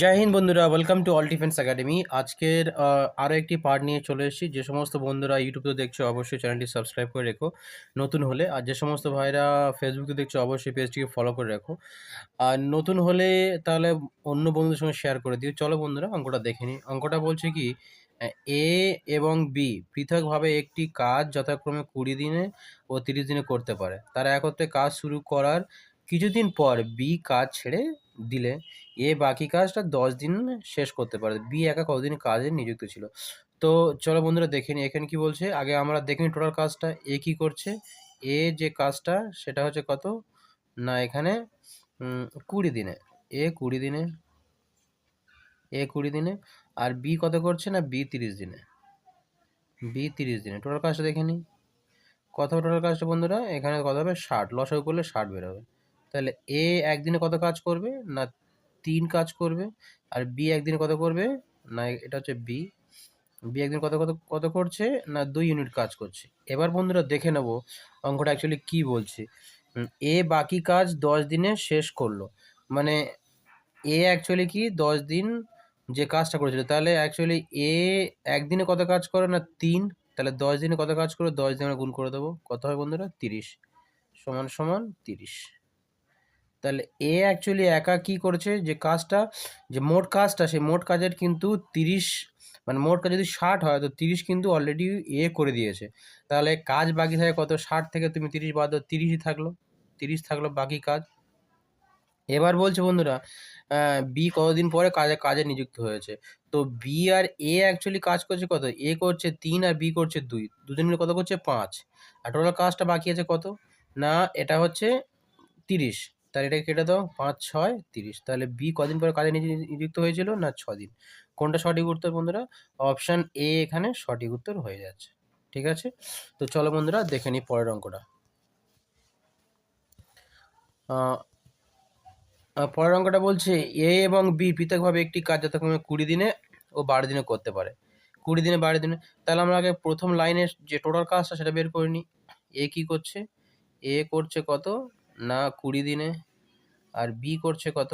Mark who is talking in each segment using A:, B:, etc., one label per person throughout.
A: জয় হিন্দ বন্ধুরা welcome to All Defence Academy আজকের আরও একটি পার্ট নিয়ে চলে এসেছি। যে সমস্ত বন্ধুরা ইউটিউবে দেখছ, অবশ্যই চ্যানেলটি সাবস্ক্রাইব করে রেখো। নতুন হলে, আর যে সমস্ত ভাইরা ফেসবুকে দেখছ, অবশ্যই পেজটিকে ফলো করে রাখো। আর নতুন হলে, তাহলে অন্য বন্ধুদের সঙ্গে শেয়ার করে দিও। চলো বন্ধুরা, অঙ্কটা দেখে নিই। অঙ্কটা বলছে কি, এ এবং বি পৃথকভাবে একটি কাজ যথাক্রমে কুড়ি দিনে ও তিরিশ দিনে করতে পারে। তারা একত্রে কাজ শুরু করার কিছুদিন পর বি কাজ ছেড়ে দিলে এ বাকি কাজটা দশ দিন শেষ করতে পারে বি একা কতদিন কাজে নিযুক্ত ছিল? তো চলো বন্ধুরা দেখে নিই, এখানে কি বলছে? আগে আমরা দেখে নিই টোটাল কাজটা, এ কি করছে? এ যে কাজটা, সেটা হচ্ছে কত? না, এখানে কুড়ি দিনে। এ কুড়ি দিনে, এ কুড়ি দিনে, আর বি কত করছে না? বি তিরিশ দিনে। বি তিরিশ দিনে। টোটাল কাজটা দেখে নিই। কত টোটাল কাজটা বন্ধুরা? এখানে কত হবে? ষাট। লসাগু করলে ষাট বেরোবে তাহলে এ একদিনে কত কাজ করবে? না তিন কাজ করবে? আর বি একদিনে কত করবে? না, এটা হচ্ছে বি বি একদিন কত কত কত করছে? না দুই ইউনিট কাজ করছে। এবার বন্ধুরা দেখে নেব অঙ্কটা অ্যাকচুয়ালি কি বলছে। এ বাকি কাজ দশ দিনে শেষ করল। মানে এ অ্যাকচুয়ালি কি দশ দিন যে কাজটা করেছিল, তাহলে অ্যাকচুয়ালি এ একদিনে কত কাজ করে? না তিন। তাহলে দশ দিনে কত কাজ করে? দশ দিনে গুণ করে দেবো। কত হয় বন্ধুরা? তিরিশ। সমান সমান তিরিশ। তাহলে এ অ্যাকচুয়ালি একা কি করেছে? যে কাজটা, যে মোট কাজটা সেই মোট কাজের কিন্তু তিরিশ মানে মোট কাজ যদি ষাট হয়, তো তিরিশ কিন্তু অলরেডি এ করে দিয়েছে। তাহলে কাজ বাকি থাকে কত? ষাট থেকে তুমি তিরিশ বাদ দাও, তিরিশই থাকল। তিরিশ থাকল বাকি কাজ। এবার বলছে বন্ধুরা বি কতদিন পরে কাজে কাজে নিযুক্ত হয়েছে? তো বি আর এ অ্যাকচুয়ালি কাজ করছে কত? এ করছে তিন আর বি করছে দুই। দুজন মিলে কত করছে? পাঁচ। আর টোটাল কাজটা বাকি আছে কত? না, এটা হচ্ছে তিরিশ। তাহলে এটাকে কেটে দাও, পাঁচ, ছয়, তিরিশ। তাহলে বি কদিন পরে কাজে নিযু- নিযুক্ত হয়েছিল না ছ দিন কোনটা সঠিক উত্তর বন্ধুরা? অপশান এ এখানে সঠিক উত্তর হয়ে যাচ্ছে। ঠিক আছে? তো চলো বন্ধুরা, দেখে নিই পরের অঙ্কটা। পরের অঙ্কটা বলছে এ এবং বি পৃথকভাবে একটি কাজ যথাক্রমে কুড়ি দিনে ও বারো দিনে করতে পারে। কুড়ি দিনে, বারো দিনে, তাহলে আমরা আগে প্রথম লাইনের যে টোটাল কাজটা সেটা বের করে নিই। এ কী করছে? এ করছে কত? না, কুড়ি দিনে। আর বি করছে কত?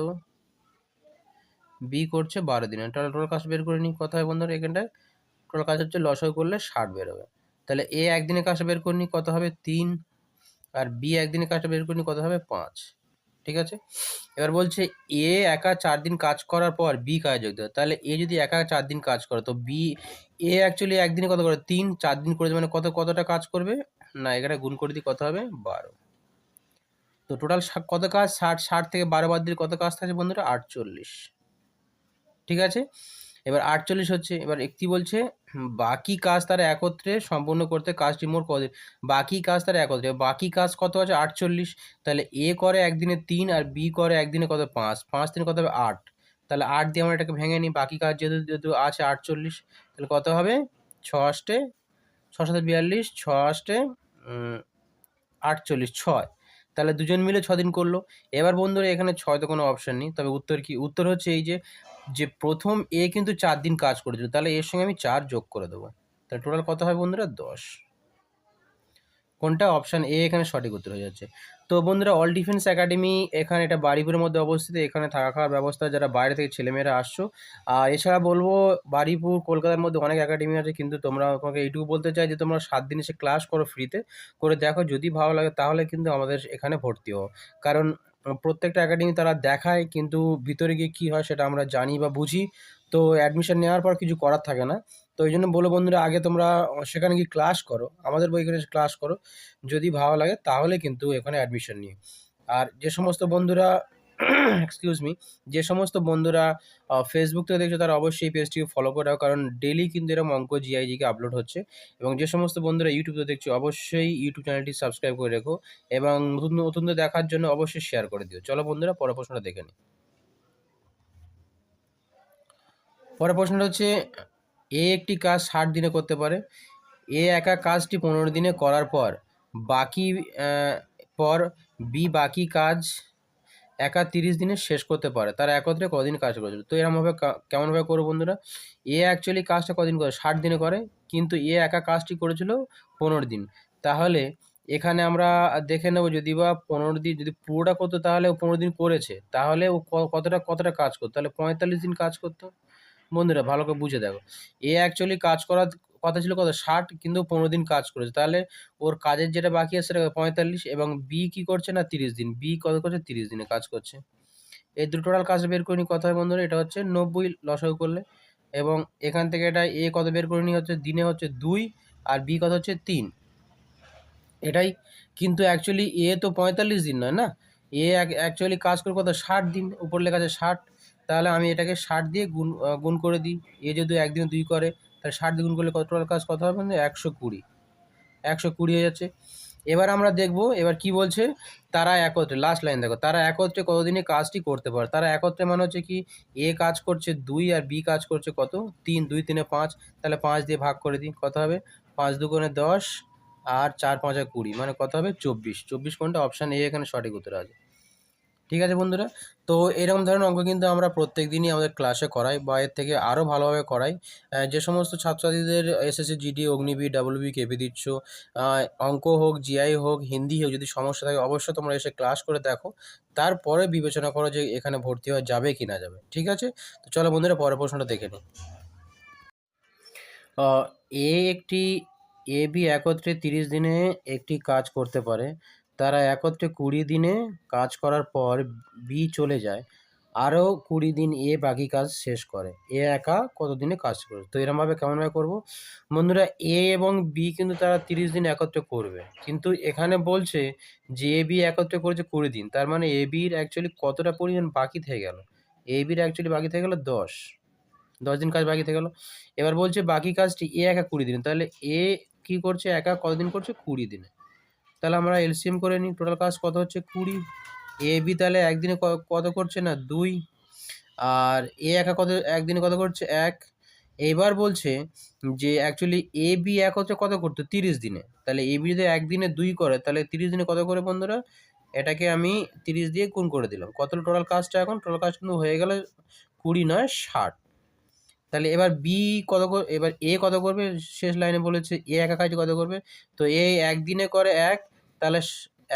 A: বি করছে বারো দিনে। টোটাল টোটাল কাজ বের করে নিই। কত হয় বন্ধুরা এখানটায়। টোটাল কাজ হচ্ছে লসও করলে ষাট বেরোবে তাহলে এ একদিনে কাজটা বের করে নিই, কত হবে? তিন। আর বি একদিনে কাজটা বের করে নিই, কত হবে? পাঁচ। ঠিক আছে? এবার বলছে এ একা চার দিন কাজ করার পর বি কাজে যোগ দেবে। তাহলে এ যদি একা চার দিন কাজ করে, তো বি এ অ্যাকচুয়ালি একদিনে কত করে? তিন, চার দিন করে মানে কত, কতটা কাজ করবে? না, এখানে গুণ করে দিই, কত হবে? বারো। তো টোটাল কত কাজ? ষাট ষাট থেকে বারো বাদ দিলে কত কাজ থাকছে বন্ধুরা? আটচল্লিশ। ঠিক আছে? এবার আটচল্লিশ হচ্ছে, এবার একটি বলছে বাকি কাজ তারা একত্রে সম্পূর্ণ করতে কাজটি মোট কত বাকি কাজ তারা একত্রে বাকি কাজ কত আছে? আটচল্লিশ। তাহলে এ করে একদিনে তিন আর বি করে একদিনে কত? পাঁচ। পাঁচ দিনে কত হবে? আট। তাহলে আট দিয়ে আমরা এটাকে ভেঙে নিই। বাকি কাজ যেহেতু যেহেতু আছে আটচল্লিশ, তাহলে কত হবে? ছ আষ্টে, ছ সাথে বিয়াল্লিশ, ছ আষ্টে আটচল্লিশ, ছয়। তাহলে দুজন মিলে ছ দিন করল। এবার বন্ধুরা, এখানে ছয় তো কোনো অপশান নেই। তবে উত্তর কি? উত্তর হচ্ছে এই যে যে প্রথম এ কিন্তু চার দিন কাজ করেছিল। তাহলে এর সঙ্গে আমি চার যোগ করে দেবো। তাহলে টোটাল কত হয় বন্ধুরা? দশ। কোনটা? অপশান এ এখানে সঠিক উত্তর হয়ে যাচ্ছে। তো বন্ধুরা অল ডিফেন্স একাডেমি এখানে এটা বাড়িপুরের মধ্যে অবস্থিত। এখানে থাকা খাওয়ার ব্যবস্থা যারা বাইরে থেকে ছেলেমেয়েরা আসছো। আর এছাড়া বলব, বাড়িপুর, কলকাতার মধ্যে অনেক একাডেমি আছে, কিন্তু তোমরা তোমাকে এইটুকু বলতে চাই যে, তোমরা সাত দিন এসে ক্লাস করো ফ্রিতে করে দেখো, যদি ভালো লাগে তাহলে কিন্তু আমাদের এখানে ভর্তি হও। কারণ প্রত্যেকটা একাডেমি তারা দেখায়, কিন্তু ভিতরে গিয়ে কী হয় সেটা আমরা জানি বা বুঝি। তো অ্যাডমিশন নেওয়ার পর কিছু করার থাকে না। তো ওই জন্য বলো বন্ধুরা, আগে তোমরা সেখানে গিয়ে ক্লাস করো। আমাদের বইখানে ক্লাস করো। যদি ভালো লাগে, তাহলে কিন্তু এখানে অ্যাডমিশন নিই আর যে সমস্ত বন্ধুরা এক্সকিউজ মি যে সমস্ত বন্ধুরা ফেসবুক থেকে দেখছ, তারা অবশ্যই পেজটিকে ফলো করে কারণ ডেলি কিন্তু এরকম অঙ্ক জিআইজিকে আপলোড হচ্ছে। এবং যে সমস্ত বন্ধুরা ইউটিউবে দেখছ, অবশ্যই ইউটিউব চ্যানেলটি সাবস্ক্রাইব করে রেখো। এবং নতুন নতুন দেখার জন্য অবশ্যই শেয়ার করে দিও। চলো বন্ধুরা, পরের প্রশ্নটা দেখে নিই। পরের প্রশ্নটা হচ্ছে এ একটি কাজ ষাট দিনে করতে পারে, এ একা কাজটি পনেরো দিনে করার পর, বাকি পর বি বাকি কাজ একা তিরিশ দিনে শেষ করতে পারে। তারা একত্রে কদিন কাজ করেছিল তো এরমভাবে কেমনভাবে করব বন্ধুরা? এ অ্যাকচুয়ালি কাজটা কদিন করে? ষাট দিনে করে, কিন্তু এ একা কাজটি করেছিল পনেরো দিন। তাহলে এখানে আমরা দেখে নেব যদি বা পনেরো দিন, যদি পুরোটা করতো তাহলে ও পনেরো দিন করেছে, তাহলে ও কতটা কতটা কাজ করতো? তাহলে পঁয়তাল্লিশ দিন কাজ করতো। বন্ধুরা ভালো করে বুঝে দেখো। এ অ্যাকচুয়ালি কাজ করার কথা ছিল কত? ষাট কিন্তু পনেরো দিন কাজ করেছে। তাহলে ওর কাজের যেটা বাকি আছে সেটা পঁয়তাল্লিশ এবং বি কি করছে না তিরিশ দিন? বি কত করছে? তিরিশ দিনে কাজ করছে। এই দুটো টোটাল কাজ বের করে কথা হয় বন্ধুরা, এটা হচ্ছে নব্বই লসাগু করলে। এবং এখান থেকে এটা এ কত বের করে নি হচ্ছে? দিনে হচ্ছে দুই আর বি কত হচ্ছে? তিন। এটাই কিন্তু অ্যাকচুয়ালি এ তো পঁয়তাল্লিশ দিন নয় না? এ অ্যাকচুয়ালি কাজ করে কত? ষাট দিন। উপর লেখা আছে ষাট। তাহলে আমি এটাকে ষাট দিয়ে গুণ গুণ করে দিই। এ যদি একদিনে দুই করে, তাহলে ষাট দিয়ে গুণ করলে কত কাজ? কত হবে? একশো কুড়ি। একশো কুড়ি হয়ে যাচ্ছে। এবার আমরা দেখব, এবার কি বলছে? তারা একত্রে লাস্ট লাইন দেখো, তারা একত্রে কতদিনে কাজটি করতে পারে? তারা একত্রে মানে হচ্ছে কি, এ কাজ করছে দুই আর বি কাজ করছে কত? তিন, দুই, তিনে পাঁচ। তাহলে পাঁচ দিয়ে ভাগ করে দিই, কত হবে? পাঁচ দুগুণে দশ আর চার, পাঁচা কুড়ি মানে কত হবে? চব্বিশ। চব্বিশ কোনটা? অপশান এ এখানে সঠিক উত্তর আছে। ঠিক আছে বন্ধুরা? তো এরকম ধরনের অঙ্ক কিন্তু আমরা প্রত্যেক দিনই আমাদের ক্লাসে করাই বা এর থেকে আরও ভালোভাবে করাই। যে সমস্ত ছাত্রছাত্রীদের SSC GD Agniveer WB KP দিচ্ছ অঙ্ক হোক জিআই হোক, হিন্দি হোক, যদি সমস্যা থাকে অবশ্যই তোমরা এসে ক্লাস করে দেখো। তারপরে বিবেচনা করো যে এখানে ভর্তি হওয়া যাবে কি না যাবে, ঠিক আছে? তো চলো বন্ধুরা পরের প্রশ্নটা দেখে নিই। এ একটি এ বি একত্রে তিরিশ দিনে একটি কাজ করতে পারে। তারা একত্রে কুড়ি দিনে কাজ করার পর বি চলে যায়। আরও কুড়ি দিন এ বাকি কাজ শেষ করে। এ একা কত দিনে কাজ করে তো এরমভাবে কেমনভাবে করব? বন্ধুরা, এ এবং বি কিন্তু তারা তিরিশ দিন একত্রে করবে। কিন্তু এখানে বলছে যে এ, বি একত্রে করেছে কুড়ি দিন। তার মানে এ বির অ্যাকচুয়ালি কতটা পরিমাণ বাকি থেকে গেল? এ বির অ্যাকচুয়ালি বাকি থেকে গেল দশ। দশ দিন কাজ বাকি থেকে গেল। এবার বলছে বাকি কাজটি এ একা কুড়ি দিন। তাহলে এ কি করছে? একা কতদিন করছে? কুড়ি দিনে। তাহলে আমরা এলসিএম করে নিই। টোটাল কাজ কত হচ্ছে? কুড়ি। এ বি তাহলে একদিনে কত করছে না? দুই। আর এ একা কত একদিনে কত করছে? এক। এবার বলছে যে অ্যাকচুয়ালি এ বি এক হচ্ছে কত করতো? তিরিশ দিনে। তাহলে এ বি যদি একদিনে দুই করে, তাহলে তিরিশ দিনে কত করে বন্ধুরা? এটাকে আমি তিরিশ দিয়ে গুণ করে দিলাম। কত টোটাল কাজটা এখন? টোটাল কাজ কিন্তু হয়ে গেল কুড়ি নয় ষাট। তাহলে এবার বি কত এবার এ কত করবে? শেষ লাইনে বলেছে এ একা কাজ কত করবে? তো এ একদিনে করে এক, তাহলে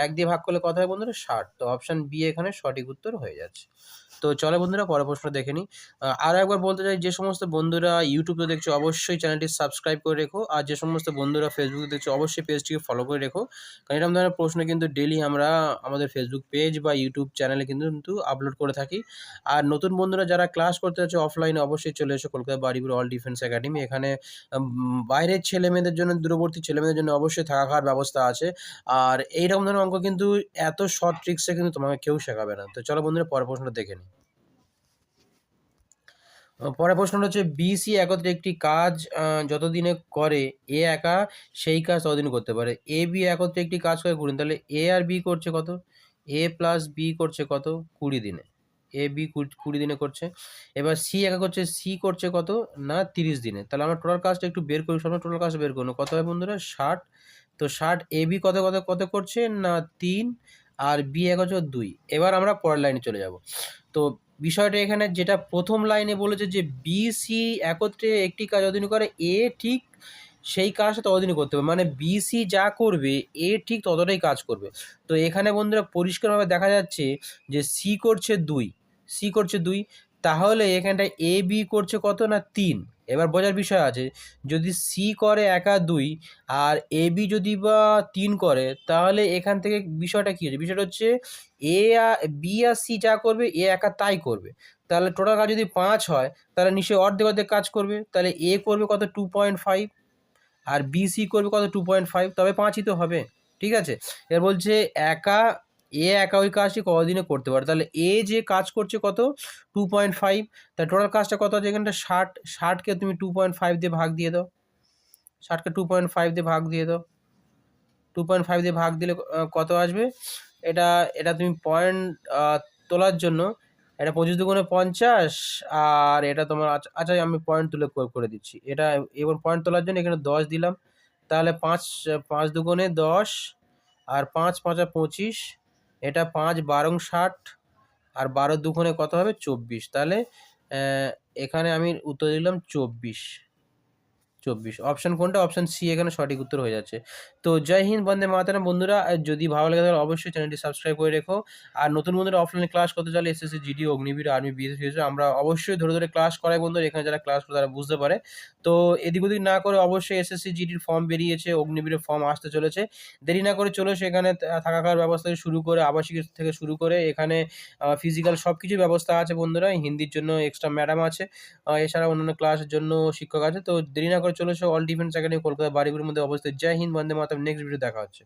A: এক দিয়ে ভাগ করলে কত হয় বন্ধুরা? ষাট। তো অপশান বি এখানে সঠিক উত্তর হয়ে যাচ্ছে। তো চলো বন্ধুরা, পরের প্রশ্ন দেখে নিই। আর একবার বলতে চাই, যে সমস্ত বন্ধুরা ইউটিউবে দেখছ, অবশ্যই চ্যানেলটি সাবস্ক্রাইব করে রেখো। আর যে সমস্ত বন্ধুরা ফেসবুকে দেখছ, অবশ্যই পেজটিকে ফলো করে রেখো। কারণ এরকম ধরনের প্রশ্ন কিন্তু ডেলি আমরা আমাদের ফেসবুক পেজ বা ইউটিউব চ্যানেলে কিন্তু কিন্তু আপলোড করে থাকি। আর নতুন বন্ধুরা যারা ক্লাস করতে যাচ্ছে অফলাইনে অবশ্যই চলে এসো Kolkata Baruipur All Defence Academy এখানে বাইরের ছেলে মেয়েদের জন্য, দূরবর্তী ছেলে মেয়েদের জন্য অবশ্যই থাকা খাওয়ার ব্যবস্থা আছে। আর এইরকম ধরনের অঙ্ক কিন্তু এত শর্ট ট্রিক্সে কিন্তু তোমাকে কেউ শেখাবে না। তো চলো বন্ধুরা, পরের প্রশ্নটা দেখে নিই। পরের প্রশ্নটা হচ্ছে বিসি একত্রে একটি কাজ যতদিনে করে এ একা, সেই কাজ ততদিন করতে পারে। এ বি একত্রে একটি কাজ করে কুড়ি। তাহলে এ আর বি করছে কত? এ প্লাস বি করছে কত? কুড়ি দিনে। এ বি কুড়ি দিনে করছে। এবার সি একা করছে সি করছে কত? না, তিরিশ দিনে। তাহলে আমরা টোটাল কাজটা একটু বের করি, সব টোটাল কাজটা বের করুন কত হয় বন্ধুরা? ষাট তো ষাট এ বি কত কত কত করছে? না, তিন। আর বি এক হচ্ছে দুই। এবার আমরা পরের লাইনে চলে যাব। তো বিষয়টা এখানে যেটা প্রথম লাইনে বলেছে যে বি সি একত্রে একটি কাজ অধীন করে এ ঠিক সেই কাজটা ততদিনই করতে হবে। মানে বিসি যা করবে এ ঠিক ততটাই কাজ করবে। তো এখানে বন্ধুরা পরিষ্কারভাবে দেখা যাচ্ছে যে সি করছে দুই। সি করছে দুই। তাহলে এখানটায় এ বি করছে কত না তিন? এবার বোঝার বিষয় আছে, যদি সি করে একা দুই আর এ বি যদি বা তিন করে, তাহলে এখান থেকে বিষয়টা কী হচ্ছে? বিষয়টা হচ্ছে এ আর বি আর সি যা করবে এ একা তাই করবে। তাহলে টোটাল কাজ যদি পাঁচ হয়, তাহলে নিশ্চয়ই অর্ধেক অর্ধেক কাজ করবে। তাহলে এ করবে কত? টু পয়েন্ট ফাইভ আর বি সি করবে কত? টু পয়েন্ট ফাইভ তবে পাঁচই তো হবে। ঠিক আছে? এবার বলছে একা এ একা ওই কাজটি কতদিনে করতে পারে? তাহলে এ যে কাজ করছে কত? টু পয়েন্ট ফাইভ তাহলে টোটাল কাজটা কত আছে এখানটা? ষাট, ষাটকে তুমি টু পয়েন্ট ফাইভ দিয়ে ভাগ দিয়ে দাও। ষাটকে টু পয়েন্ট ফাইভ দিয়ে ভাগ দিয়ে দাও। টু পয়েন্ট ফাইভ দিয়ে ভাগ দিলে কত আসবে? এটা এটা তুমি পয়েন্ট তোলার জন্য এটা পঁচিশ দুগুণে পঞ্চাশ আর এটা তোমার আচ্ছা আচ্ছা আমি পয়েন্ট তুলে করে দিচ্ছি। এটা এবার পয়েন্ট তোলার জন্য এখানে দশ দিলাম। তাহলে পাঁচ পাঁচ দুগুণে দশ আর পাঁচ, পাঁচা পঁচিশ। এটা পাঁচ বারং ষাট আর বারো দুগুণে কত হবে? চব্বিশ। তাহলে এখানে আমি উত্তর দিলাম চব্বিশ। চব্বিশ। অপশান কোনটা? অপশান সি এখানে সঠিক উত্তর হয়ে যাচ্ছে। তো জয় হিন্দ, বন্দে মাতারাম বন্ধুরা যদি ভালো লাগে তাহলে অবশ্যই চ্যানেলটি সাবস্ক্রাইব করে রেখো। আর নতুন বন্ধুরা অফলাইনে ক্লাস করতে চাইলে SSC GD Agniveer army BSS আমরা অবশ্যই ধরে ধরে ক্লাস করাই বন্ধুরা। এখানে যারা ক্লাস করে তারা বুঝতে পারে। তো এদিক ওদিক না করে অবশ্যই এসএসসি জিডির ফর্ম বেরিয়েছে অগ্নিবীরের ফর্ম আসতে চলেছে। দেরি না করে চলে এসো এখানে থাকা খাওয়ার ব্যবস্থা থেকে শুরু করে, আবাসিক থেকে শুরু করে এখানে ফিজিক্যাল সব কিছু ব্যবস্থা আছে বন্ধুরা। হিন্দির জন্য এক্সট্রা ম্যাডাম আছে। এছাড়া অন্যান্য ক্লাসের জন্য শিক্ষক আছে। তো দেরি না করে চলে এসো অল ডিফেন্স একাডেমি কলকাতা বাড়িগুলোর মধ্যে অবস্থিত। জয় হিন্দ, বন্দে মাতাম নেক্সট ভিডিও দেখা হচ্ছে।